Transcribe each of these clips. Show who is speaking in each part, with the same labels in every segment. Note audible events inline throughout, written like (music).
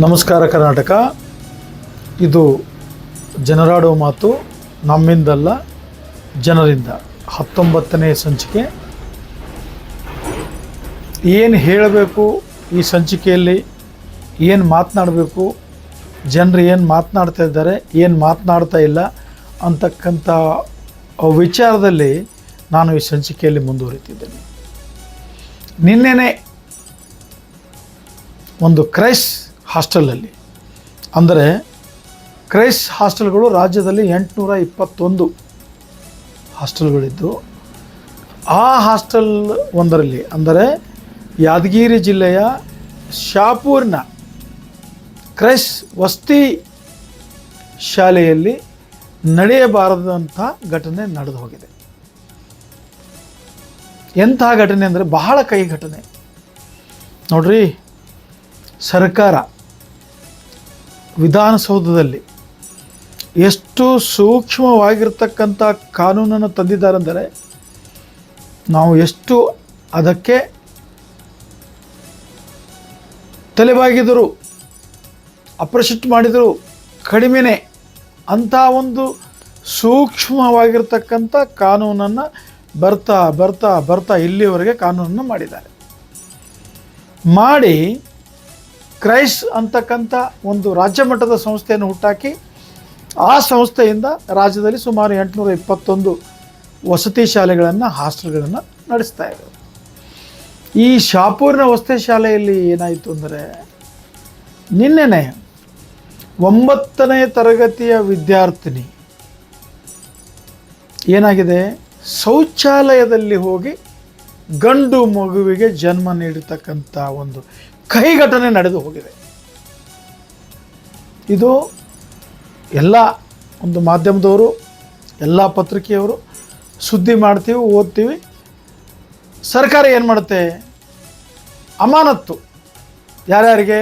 Speaker 1: ನಮಸ್ಕಾರ ಕರ್ನಾಟಕ. ಇದು ಜನರಾಡುವ ಮಾತು, ನಮ್ಮಿಂದಲ್ಲ, ಜನರಿಂದ. ಹತ್ತೊಂಬತ್ತನೇ ಸಂಚಿಕೆ. ಏನು ಹೇಳಬೇಕು ಈ ಸಂಚಿಕೆಯಲ್ಲಿ? ಏನು ಮಾತನಾಡಬೇಕು? ಜನರು ಏನು ಮಾತನಾಡ್ತಾ ಇದ್ದಾರೆ? ಏನು ಮಾತನಾಡ್ತಾ ಇಲ್ಲ? ಅಂತಕ್ಕಂಥ ವಿಚಾರದಲ್ಲಿ ನಾನು ಈ ಸಂಚಿಕೆಯಲ್ಲಿ ಮುಂದುವರಿತಿದ್ದೇನೆ. ನಿನ್ನೆನೇ ಒಂದು ಕ್ರೈಸ್ ಹಾಸ್ಟೆಲಲ್ಲಿ. ಅಂದರೆ ಕ್ರೈಸ್ ಹಾಸ್ಟೆಲ್ಗಳು ರಾಜ್ಯದಲ್ಲಿ ಎಂಟುನೂರ ಇಪ್ಪತ್ತೊಂದು ಹಾಸ್ಟೆಲ್ಗಳಿದ್ದು, ಆ ಹಾಸ್ಟೆಲ್ ಒಂದರಲ್ಲಿ, ಅಂದರೆ ಯಾದಗಿರಿ ಜಿಲ್ಲೆಯ ಶಾಪೂರ್ನ ಕ್ರೈಸ್ ವಸ್ತಿ ಶಾಲೆಯಲ್ಲಿ ನಡೆಯಬಾರದಂಥ ಘಟನೆ ನಡೆದು ಹೋಗಿದೆ. ಎಂತಹ ಘಟನೆ ಅಂದರೆ ಬಹಳ ಕೈ ಘಟನೆ. ನೋಡ್ರಿ, ಸರ್ಕಾರ ವಿಧಾನಸೌಧದಲ್ಲಿ ಎಷ್ಟು ಸೂಕ್ಷ್ಮವಾಗಿರ್ತಕ್ಕಂಥ ಕಾನೂನನ್ನು ತಂದಿದ್ದಾರೆ ಅಂದರೆ ನಾವು ಎಷ್ಟು ಅದಕ್ಕೆ ತಲೆಬಾಗಿದರು, ಅಪ್ರಿಷಿಯೇಟ್ ಮಾಡಿದರು ಕಡಿಮೆನೆ ಅಂಥ ಒಂದು ಸೂಕ್ಷ್ಮವಾಗಿರ್ತಕ್ಕಂಥ ಕಾನೂನನ್ನು ಬರ್ತಾ ಬರ್ತಾ ಬರ್ತಾ ಇಲ್ಲಿವರೆಗೆ ಕಾನೂನನ್ನು ಮಾಡಿದ್ದಾರೆ. ಮಾಡಿ ಕ್ರೈಸ್ ಅಂತಕ್ಕಂಥ ಒಂದು ರಾಜ್ಯ ಮಟ್ಟದ ಸಂಸ್ಥೆಯನ್ನು ಹುಟ್ಟಾಕಿ ಆ ಸಂಸ್ಥೆಯಿಂದ ರಾಜ್ಯದಲ್ಲಿ ಸುಮಾರು ಎಂಟುನೂರ ಇಪ್ಪತ್ತೊಂದು ವಸತಿ ಶಾಲೆಗಳನ್ನು, ಹಾಸ್ಟೆಲ್ಗಳನ್ನು ನಡೆಸ್ತಾ ಇದ್ದರು ಈ ಶಾಪೂರಿನ ವಸತಿ ಶಾಲೆಯಲ್ಲಿ ಏನಾಯಿತು ಅಂದರೆ, ನಿನ್ನೆನೆ ಒಂಬತ್ತನೇ ತರಗತಿಯ ವಿದ್ಯಾರ್ಥಿನಿ ಏನಾಗಿದೆ? ಶೌಚಾಲಯದಲ್ಲಿ ಹೋಗಿ ಗಂಡು ಮಗುವಿಗೆ ಜನ್ಮ ನೀಡಿರ್ತಕ್ಕಂಥ ಒಂದು ಕಹಿ ಘಟನೆ ನಡೆದು ಹೋಗಿದೆ. ಇದು ಎಲ್ಲ ಒಂದು ಮಾಧ್ಯಮದವರು, ಎಲ್ಲ ಪತ್ರಿಕೆಯವರು ಸುದ್ದಿ ಮಾಡ್ತೀವಿ, ಓದ್ತೀವಿ. ಸರ್ಕಾರ ಏನು ಮಾಡುತ್ತೆ? ಅಮಾನತ್ತು. ಯಾರ್ಯಾರಿಗೆ?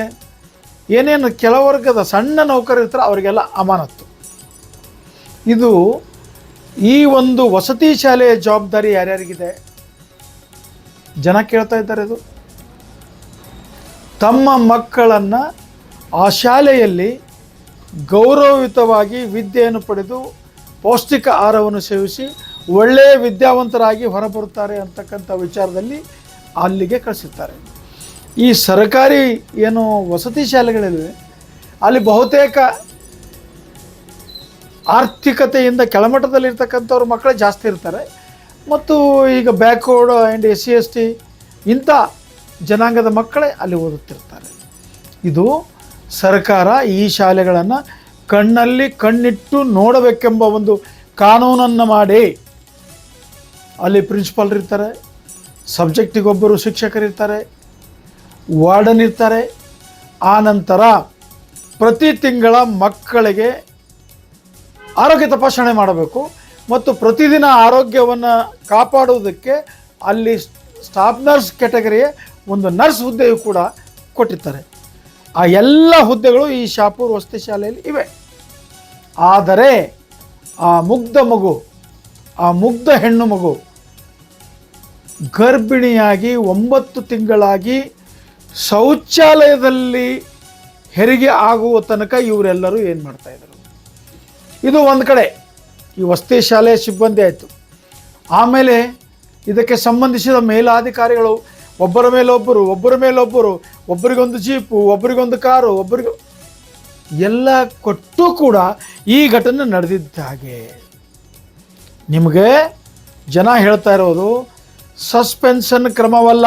Speaker 1: ಏನೇನು ಕೆಲವರ್ಗದ ಸಣ್ಣ ನೌಕರಿರ್ತಾರೆ ಅವರಿಗೆಲ್ಲ ಅಮಾನತ್ತು. ಇದು ಈ ಒಂದು ವಸತಿ ಶಾಲೆಯ ಜವಾಬ್ದಾರಿ ಯಾರ್ಯಾರಿಗಿದೆ? ಜನ ಕೇಳ್ತಾ ಇದ್ದಾರೆ ಇದು. ತಮ್ಮ ಮಕ್ಕಳನ್ನು ಆ ಶಾಲೆಯಲ್ಲಿ ಗೌರವಯುತವಾಗಿ ವಿದ್ಯೆಯನ್ನು ಪಡೆದು ಪೌಷ್ಟಿಕ ಆಹಾರವನ್ನು ಸೇವಿಸಿ ಒಳ್ಳೆಯ ವಿದ್ಯಾವಂತರಾಗಿ ಹೊರಬರುತ್ತಾರೆ ಅಂತಕ್ಕಂಥ ವಿಚಾರದಲ್ಲಿ ಅಲ್ಲಿಗೆ ಕಳಿಸುತ್ತಾರೆ. ಈ ಸರ್ಕಾರಿ ಏನು ವಸತಿ ಶಾಲೆಗಳಿವೆ, ಅಲ್ಲಿ ಬಹುತೇಕ ಆರ್ಥಿಕತೆಯಿಂದ ಕೆಳಮಟ್ಟದಲ್ಲಿರ್ತಕ್ಕಂಥವ್ರ ಮಕ್ಕಳೇ ಜಾಸ್ತಿ ಇರ್ತಾರೆ. ಮತ್ತು ಈಗ backward and S C S T ಇಂಥ ಜನಾಂಗದ ಮಕ್ಕಳೇ ಅಲ್ಲಿ ಓದುತ್ತಿರ್ತಾರೆ. ಇದು ಸರ್ಕಾರ ಈ ಶಾಲೆಗಳನ್ನು ಕಣ್ಣಲ್ಲಿ ಕಣ್ಣಿಟ್ಟು ನೋಡಬೇಕೆಂಬ ಒಂದು ಕಾನೂನನ್ನು ಮಾಡಿ ಅಲ್ಲಿ ಪ್ರಿನ್ಸಿಪಾಲ್ ಇರ್ತಾರೆ ಸಬ್ಜೆಕ್ಟಿಗೊಬ್ಬರು ಶಿಕ್ಷಕರಿರ್ತಾರೆ ವಾರ್ಡನ್ ಇರ್ತಾರೆ ಆ ನಂತರ ಪ್ರತಿ ತಿಂಗಳ ಮಕ್ಕಳಿಗೆ ಆರೋಗ್ಯ ತಪಾಸಣೆ ಮಾಡಬೇಕು ಮತ್ತು ಪ್ರತಿದಿನ ಆರೋಗ್ಯವನ್ನು ಕಾಪಾಡುವುದಕ್ಕೆ ಅಲ್ಲಿ ಸ್ಟಾಫ್ ನರ್ಸ್ ಕೆಟಗರಿಯ ಒಂದು ನರ್ಸ್ ಹುದ್ದೆಯು ಕೂಡ ಕೊಟ್ಟಿರ್ತಾರೆ. ಆ ಎಲ್ಲ ಹುದ್ದೆಗಳು ಈ ಶಾಪೂರ್ ವಸತಿ ಶಾಲೆಯಲ್ಲಿ ಇವೆ. ಆದರೆ ಆ ಮುಗ್ಧ ಮಗು, ಆ ಮುಗ್ಧ ಹೆಣ್ಣು ಮಗು ಗರ್ಭಿಣಿಯಾಗಿ ಒಂಬತ್ತು ತಿಂಗಳಾಗಿ ಶೌಚಾಲಯದಲ್ಲಿ ಹೆರಿಗೆ ಆಗುವ ತನಕ ಇವರೆಲ್ಲರೂ ಏನು ಮಾಡ್ತಾಯಿದ್ರು ಇದು ಒಂದು ಕಡೆ ಈ ವಸತಿ ಶಾಲೆಯ ಸಿಬ್ಬಂದಿ ಆಯಿತು. ಆಮೇಲೆ ಇದಕ್ಕೆ ಸಂಬಂಧಿಸಿದ ಮೇಲಾಧಿಕಾರಿಗಳು ಒಬ್ಬರ ಮೇಲೊಬ್ಬರು ಒಬ್ಬರ ಮೇಲೊಬ್ಬರು ಒಬ್ಬರಿಗೊಂದು ಜೀಪು, ಒಬ್ಬರಿಗೊಂದು ಕಾರು, ಒಬ್ಬರಿಗೆ ಎಲ್ಲ ಕೊಟ್ಟು ಕೂಡ ಈ ಘಟನೆ ನಡೆದಿದ್ದ ಹಾಗೆ. ನಿಮಗೆ ಜನ ಹೇಳ್ತಾ ಇರೋದು, ಸಸ್ಪೆನ್ಷನ್ ಕ್ರಮವಲ್ಲ.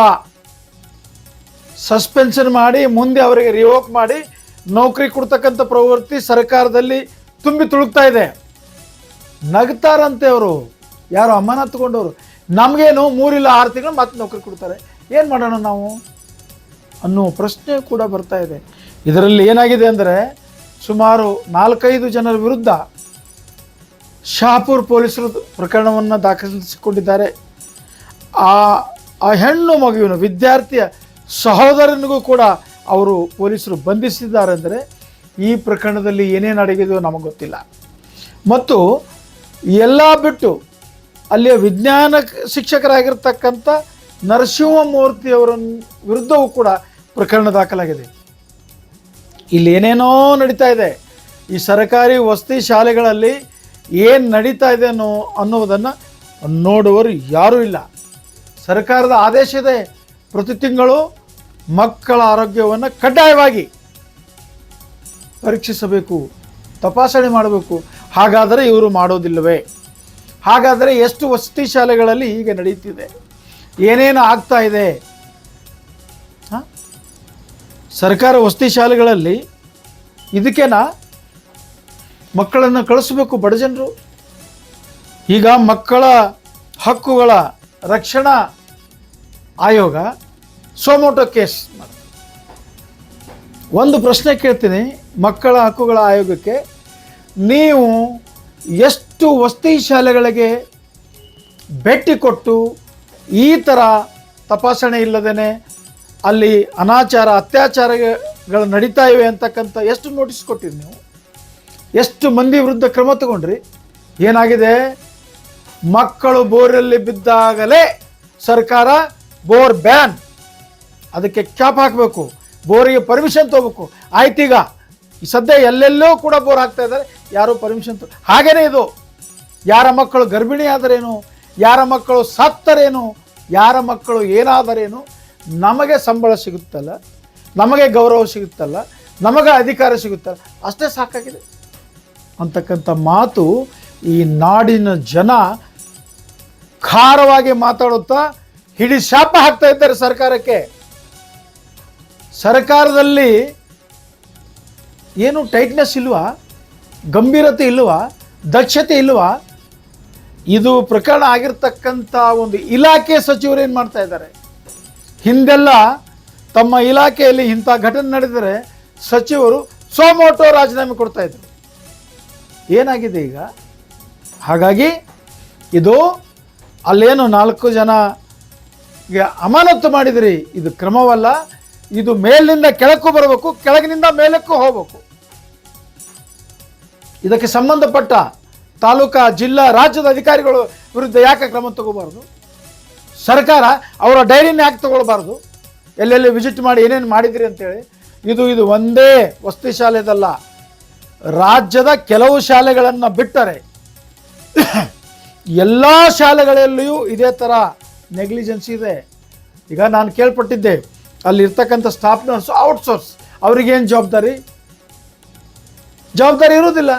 Speaker 1: ಸಸ್ಪೆನ್ಷನ್ ಮಾಡಿ, ಮುಂದೆ ಅವರಿಗೆ ರಿವೋಕ್ ಮಾಡಿ, ನೌಕರಿ ಕೊಡ್ತಕ್ಕಂಥ ಪ್ರವೃತ್ತಿ ಸರ್ಕಾರದಲ್ಲಿ ತುಂಬಿ ತುಳುಕ್ತಾ ಇದೆ. ನಗ್ತಾರಂತೆ ಅವರು. ಯಾರು ಅಮಾನತ್ ತಗೊಂಡವರು ನಮಗೇನು ಮೂರಿಲ್ಲ, ಆರು ತಿಂಗಳು ಮತ್ತೆ ನೌಕರಿ ಕೊಡ್ತಾರೆ. ಏನು ಮಾಡೋಣ ನಾವು ಅನ್ನೋ ಪ್ರಶ್ನೆ ಕೂಡ ಬರ್ತಾ ಇದೆ. ಇದರಲ್ಲಿ ಏನಾಗಿದೆ ಅಂದರೆ ಸುಮಾರು ನಾಲ್ಕೈದು ಜನರ ವಿರುದ್ಧ ಶಹಾಪುರ್ ಪೊಲೀಸರು ಪ್ರಕರಣವನ್ನು ದಾಖಲಿಸಿಕೊಂಡಿದ್ದಾರೆ. ಆ ಆ ಹೆಣ್ಣು ಮಗುವಿನ ವಿದ್ಯಾರ್ಥಿಯ ಸಹೋದರನಿಗೂ ಕೂಡ ಅವರು ಪೊಲೀಸರು ಬಂಧಿಸಿದ್ದಾರೆ ಅಂದರೆ ಈ ಪ್ರಕರಣದಲ್ಲಿ ಏನೇನು ಅಡಗಿದೆಯೋ ನಮಗೆ ಗೊತ್ತಿಲ್ಲ. ಮತ್ತು ಎಲ್ಲ ಬಿಟ್ಟು ಅಲ್ಲಿಯ ವಿಜ್ಞಾನ ಶಿಕ್ಷಕರಾಗಿರ್ತಕ್ಕಂಥ ನರಸಿಂಹಮೂರ್ತಿಯವರ ವಿರುದ್ಧವೂ ಕೂಡ ಪ್ರಕರಣ ದಾಖಲಾಗಿದೆ. ಇಲ್ಲಿ ಏನೇನೋ ನಡೀತಾ ಇದೆ. ಈ ಸರ್ಕಾರಿ ವಸತಿ ಶಾಲೆಗಳಲ್ಲಿ ಏನು ನಡೀತಾ ಇದೆ ಅನ್ನೋ, ಅನ್ನುವುದನ್ನು ನೋಡುವರು ಯಾರೂ ಇಲ್ಲ. ಸರ್ಕಾರದ ಆದೇಶ ಇದೆ. ಪ್ರತಿ ತಿಂಗಳು ಮಕ್ಕಳ ಆರೋಗ್ಯವನ್ನು ಕಡ್ಡಾಯವಾಗಿ ಪರೀಕ್ಷಿಸಬೇಕು, ತಪಾಸಣೆ ಮಾಡಬೇಕು. ಹಾಗಾದರೆ ಇವರು ಮಾಡೋದಿಲ್ಲವೇ? ಹಾಗಾದರೆ ಎಷ್ಟು ವಸತಿ ಶಾಲೆಗಳಲ್ಲಿ ಹೀಗೆ ನಡೀತಿದೆ? ಏನೇನು ಆಗ್ತಾ ಇದೆ? ಸರ್ಕಾರ ವಸತಿ ಶಾಲೆಗಳಲ್ಲಿ ಇದಕ್ಕೇನಾ ಮಕ್ಕಳನ್ನು ಕಳಿಸ್ಬೇಕು ಬಡ ಜನರು ಈಗ ಮಕ್ಕಳ ಹಕ್ಕುಗಳ ರಕ್ಷಣಾ ಆಯೋಗ ಸೋಮೋಟೋ ಕೇಸ್. ಒಂದು ಪ್ರಶ್ನೆ ಕೇಳ್ತೀನಿ ಮಕ್ಕಳ ಹಕ್ಕುಗಳ ಆಯೋಗಕ್ಕೆ ನೀವು ಎಷ್ಟು ವಸತಿ ಶಾಲೆಗಳಿಗೆ ಭೇಟಿ ಕೊಟ್ಟು ಈ ಥರ ತಪಾಸಣೆ ಇಲ್ಲದೇ ಅಲ್ಲಿ ಅನಾಚಾರ, ಅತ್ಯಾಚಾರಗಳು ನಡೀತಾ ಇವೆ ಅಂತಕ್ಕಂಥ ಎಷ್ಟು ನೋಟಿಸ್ ಕೊಟ್ಟಿರಿ ನೀವು? ಎಷ್ಟು ಮಂದಿ ವಿರುದ್ಧ ಕ್ರಮ ತಗೊಂಡ್ರಿ? ಏನಾಗಿದೆ? ಮಕ್ಕಳು ಬೋರಲ್ಲಿ ಬಿದ್ದಾಗಲೇ ಸರ್ಕಾರ ಬೋರ್ ಬ್ಯಾನ್. ಅದಕ್ಕೆ ಕ್ಯಾಪ್ ಹಾಕಬೇಕು, ಬೋರಿಗೆ ಪರ್ಮಿಷನ್ ತಗೋಬೇಕು. ಆಯ್ತೀಗ ಸದ್ಯ ಎಲ್ಲೆಲ್ಲೋ ಕೂಡ ಬೋರ್ ಹಾಕ್ತಾ ಇದ್ದಾರೆ, ಯಾರು ಪರ್ಮಿಷನ್ ತಗೋ ಹಾಗೇನೇ ಇದು. ಯಾರ ಮಕ್ಕಳು ಗರ್ಭಿಣಿ ಆದರೇನು ಯಾರ ಮಕ್ಕಳು ಸತ್ತರೇನು ಯಾರ ಮಕ್ಕಳು ಏನಾದರೇನು, ನಮಗೆ ಸಂಬಳ ಸಿಗುತ್ತಲ್ಲ, ನಮಗೆ ಗೌರವ ಸಿಗುತ್ತಲ್ಲ, ನಮಗೆ ಅಧಿಕಾರ ಸಿಗುತ್ತಲ್ಲ, ಅಷ್ಟೇ ಸಾಕಾಗಿದೆ. ಅಂತಕ್ಕಂಥ ಮಾತು ಈ ನಾಡಿನ ಜನ ಖಾರವಾಗಿ ಮಾತಾಡುತ್ತಾ ಹಿಡಿ ಶಾಪ ಹಾಕ್ತಾ ಇದ್ದಾರೆ ಸರ್ಕಾರಕ್ಕೆ. ಸರ್ಕಾರದಲ್ಲಿ ಏನು ಟೈಟ್ನೆಸ್ ಇಲ್ವಾ? ಗಂಭೀರತೆ ಇಲ್ವಾ? ದಕ್ಷತೆ ಇಲ್ವಾ? ಇದು ಪ್ರಕರಣ ಆಗಿರ್ತಕ್ಕಂಥ ಒಂದು ಇಲಾಖೆ ಸಚಿವರು ಏನು ಮಾಡ್ತಾ ಇದ್ದಾರೆ? ಹಿಂದೆಲ್ಲ ತಮ್ಮ ಇಲಾಖೆಯಲ್ಲಿ ಇಂಥ ಘಟನೆ ನಡೆದರೆ ಸಚಿವರು ಸೋಮೋಟೋ ರಾಜೀನಾಮೆ ಕೊಡ್ತಾ ಇದ್ರು. ಏನಾಗಿದೆ ಈಗ? ಹಾಗಾಗಿ ಇದು ಅಲ್ಲೇನು ನಾಲ್ಕು ಜನ ಅಮಾನತ್ತು ಮಾಡಿದಿರಿ? ಇದು ಕ್ರಮವಲ್ಲ. ಇದು ಮೇಲಿನಿಂದ ಕೆಳಕ್ಕೂ ಬರಬೇಕು, ಕೆಳಗಿನಿಂದ ಮೇಲಕ್ಕೂ ಹೋಗಬೇಕು. ಇದಕ್ಕೆ ಸಂಬಂಧಪಟ್ಟ ತಾಲೂಕಾ ಜಿಲ್ಲಾ ರಾಜ್ಯದ ಅಧಿಕಾರಿಗಳು ವಿರುದ್ಧ ಯಾಕೆ ಕ್ರಮ ತಗೋಬಾರ್ದು? ಸರ್ಕಾರ ಅವರ ಡೈರಿನ ಯಾಕೆ ತಗೊಳ್ಬಾರ್ದು? ಎಲ್ಲೆಲ್ಲಿ ವಿಸಿಟ್ ಮಾಡಿ ಏನೇನು ಮಾಡಿದ್ರಿ ಅಂತೇಳಿ. ಇದು ಇದು ಒಂದೇ ವಸತಿ ಶಾಲೆದಲ್ಲ. ರಾಜ್ಯದ ಕೆಲವು ಶಾಲೆಗಳನ್ನು ಬಿಟ್ಟರೆ (coughs) ಎಲ್ಲ ಶಾಲೆಗಳಲ್ಲಿಯೂ ಇದೇ ಥರ ನೆಗ್ಲಿಜೆನ್ಸಿ ಇದೆ. ಈಗ ನಾನು ಕೇಳ್ಪಟ್ಟಿದ್ದೆ, ಅಲ್ಲಿ ಇರ್ತಕ್ಕಂಥ ಸ್ಟಾಫ್ ನರ್ಸು, ಔಟ್ಸೋರ್ಸ್. ಅವ್ರಿಗೇನು ಜವಾಬ್ದಾರಿ? ಜವಾಬ್ದಾರಿ ಇರುವುದಿಲ್ಲ.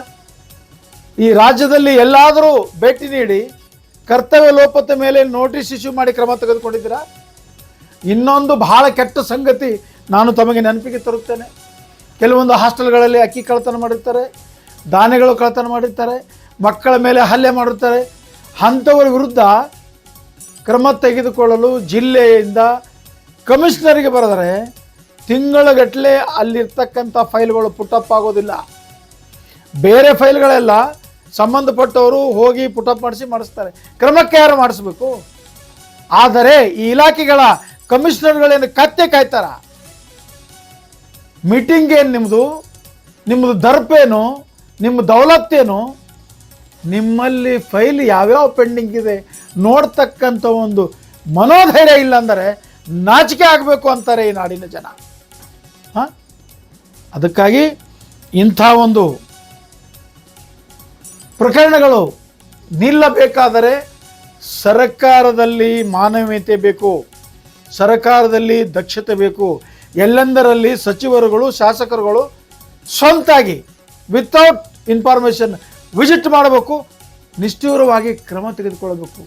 Speaker 1: ಈ ರಾಜ್ಯದಲ್ಲಿ ಎಲ್ಲಾದರೂ ಭೇಟಿ ನೀಡಿ ಕರ್ತವ್ಯ ಲೋಪದ ಮೇಲೆ ನೋಟಿಸ್ ಇಶ್ಯೂ ಮಾಡಿ ಕ್ರಮ ತೆಗೆದುಕೊಂಡಿದ್ದೀರಾ? ಇನ್ನೊಂದು ಬಹಳ ಕೆಟ್ಟ ಸಂಗತಿ ನಾನು ತಮಗೆ ನೆನಪಿಗೆ ತರುತ್ತೇನೆ. ಕೆಲವೊಂದು ಹಾಸ್ಟೆಲ್ಗಳಲ್ಲಿ ಅಕ್ಕಿ ಕಳ್ಳತನ ಮಾಡಿರ್ತಾರೆ, ದಾನೆಗಳು ಕಳ್ಳತನ ಮಾಡಿರ್ತಾರೆ, ಮಕ್ಕಳ ಮೇಲೆ ಹಲ್ಲೆ ಮಾಡಿರ್ತಾರೆ. ಅಂಥವರ ವಿರುದ್ಧ ಕ್ರಮ ತೆಗೆದುಕೊಳ್ಳಲು ಜಿಲ್ಲೆಯಿಂದ ಕಮಿಷನರಿಗೆ ಬರೆದರೆ ತಿಂಗಳಗಟ್ಟಲೆ ಅಲ್ಲಿರ್ತಕ್ಕಂಥ ಫೈಲ್ಗಳು ಪುಟ್ಟಪ್ಪಾಗೋದಿಲ್ಲ ಬೇರೆ ಫೈಲ್ಗಳೆಲ್ಲ ಸಂಬಂಧಪಟ್ಟವರು ಹೋಗಿ ಪುಟಪ್ ಮಾಡಿಸಿ ಮಾಡಿಸ್ತಾರೆ. ಕ್ರಮಕ್ಕೆ ಯಾರು ಮಾಡಿಸ್ಬೇಕು? ಆದರೆ ಈ ಇಲಾಖೆಗಳ ಕಮಿಷನರ್ಗಳೇನು ಕತ್ತೆ ಕಾಯ್ತಾರ? ಮೀಟಿಂಗ್ ಏನು ನಿಮ್ಮದು ನಿಮ್ಮದು ದರ್ಪೇನು ನಿಮ್ಮ ದೌಲತ್ತೇನು ನಿಮ್ಮಲ್ಲಿ ಫೈಲ್ ಯಾವ್ಯಾವ ಪೆಂಡಿಂಗ್ ಇದೆ? ನೋಡ್ತಕ್ಕಂಥ ಒಂದು ಮನೋಧೈರ್ಯ ಇಲ್ಲ ಅಂದರೆ ನಾಚಿಕೆ ಆಗಬೇಕು ಅಂತಾರೆ ಈ ನಾಡಿನ ಜನ. ಹಾಂ? ಅದಕ್ಕಾಗಿ ಇಂಥ ಒಂದು ಪ್ರಕರಣಗಳು ನಿಲ್ಲಬೇಕಾದರೆ ಸರ್ಕಾರದಲ್ಲಿ ಮಾನವೀಯತೆ ಬೇಕು, ಸರ್ಕಾರದಲ್ಲಿ ದಕ್ಷತೆ ಬೇಕು. ಎಲ್ಲೆಂದರಲ್ಲಿ ಸಚಿವರುಗಳು, ಶಾಸಕರುಗಳು ಸ್ವಂತಾಗಿ ವಿತೌಟ್ ಇನ್ಫಾರ್ಮೇಷನ್ ವಿಸಿಟ್ ಮಾಡಬೇಕು, ನಿಷ್ಠೂರವಾಗಿ ಕ್ರಮ ತೆಗೆದುಕೊಳ್ಳಬೇಕು.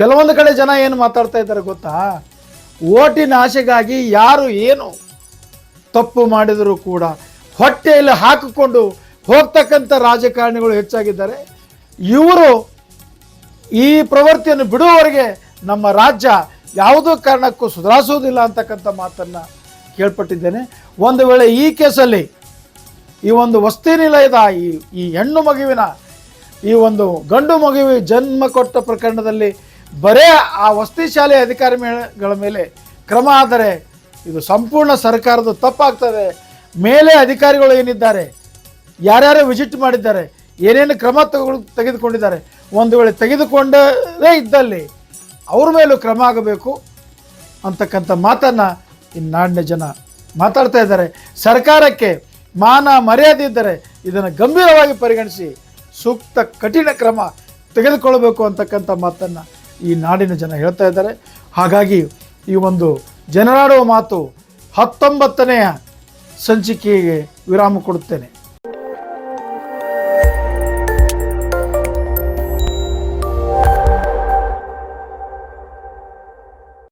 Speaker 1: ಕೆಲವೊಂದು ಕಡೆ ಜನ ಏನು ಮಾತಾಡ್ತಾ ಇದ್ದಾರೆ ಗೊತ್ತಾ? ಓಟಿನ ಆಶೆಗಾಗಿ ಯಾರು ಏನು ತಪ್ಪು ಮಾಡಿದರೂ ಕೂಡ ಹೊಟ್ಟೆಯಲ್ಲಿ ಹಾಕಿಕೊಂಡು ಹೋಗ್ತಕ್ಕಂಥ ರಾಜಕಾರಣಿಗಳು ಹೆಚ್ಚಾಗಿದ್ದಾರೆ. ಇವರು ಈ ಪ್ರವೃತ್ತಿಯನ್ನು ಬಿಡುವವರೆಗೆ ನಮ್ಮ ರಾಜ್ಯ ಯಾವುದೋ ಕಾರಣಕ್ಕೂ ಸುಧಾರಿಸುವುದಿಲ್ಲ ಅಂತಕ್ಕಂಥ ಮಾತನ್ನು ಕೇಳ್ಪಟ್ಟಿದ್ದೇನೆ. ಒಂದು ವೇಳೆ ಈ ಕೇಸಲ್ಲಿ ಈ ಒಂದು ವಸ್ತಿ ನಿಲಯದ ಈ ಈ ಹೆಣ್ಣು ಮಗುವಿನ, ಈ ಒಂದು ಗಂಡು ಮಗುವಿ ಜನ್ಮ ಕೊಟ್ಟ ಪ್ರಕರಣದಲ್ಲಿ ಬರೇ ಆ ವಸ್ತಿ ಶಾಲೆಯ ಅಧಿಕಾರಿಗಳ ಮೇಲೆ ಕ್ರಮ ಆದರೆ ಇದು ಸಂಪೂರ್ಣ ಸರ್ಕಾರದ ತಪ್ಪಾಗ್ತದೆ. ಮೇಲೆ ಅಧಿಕಾರಿಗಳು ಏನಿದ್ದಾರೆ? ಯಾರ್ಯಾರು ವಿಸಿಟ್ ಮಾಡಿದ್ದಾರೆ, ಏನೇನು ಕ್ರಮ ತಗೊಳ್, ತೆಗೆದುಕೊಂಡಿದ್ದಾರೆ, ಒಂದು ವೇಳೆ ತೆಗೆದುಕೊಂಡರೇ ಇದ್ದಲ್ಲಿ ಅವ್ರ ಮೇಲೂ ಕ್ರಮ ಆಗಬೇಕು ಅಂತಕ್ಕಂಥ ಮಾತನ್ನು ಈ ನಾಡಿನ ಜನ ಮಾತಾಡ್ತಾ ಇದ್ದಾರೆ. ಸರ್ಕಾರಕ್ಕೆ ಮಾನ ಮರ್ಯಾದೆ ಇದ್ದರೆ ಇದನ್ನು ಗಂಭೀರವಾಗಿ ಪರಿಗಣಿಸಿ ಸೂಕ್ತ ಕಠಿಣ ಕ್ರಮ ತೆಗೆದುಕೊಳ್ಳಬೇಕು ಅಂತಕ್ಕಂಥ ಮಾತನ್ನು ಈ ನಾಡಿನ ಜನ ಹೇಳ್ತಾ ಇದ್ದಾರೆ. ಹಾಗಾಗಿ ಈ ಒಂದು ಜನರಾಡುವ ಮಾತು ಹತ್ತೊಂಬತ್ತನೆಯ ಸಂಚಿಕೆಗೆ ವಿರಾಮ ಕೊಡುತ್ತೇನೆ.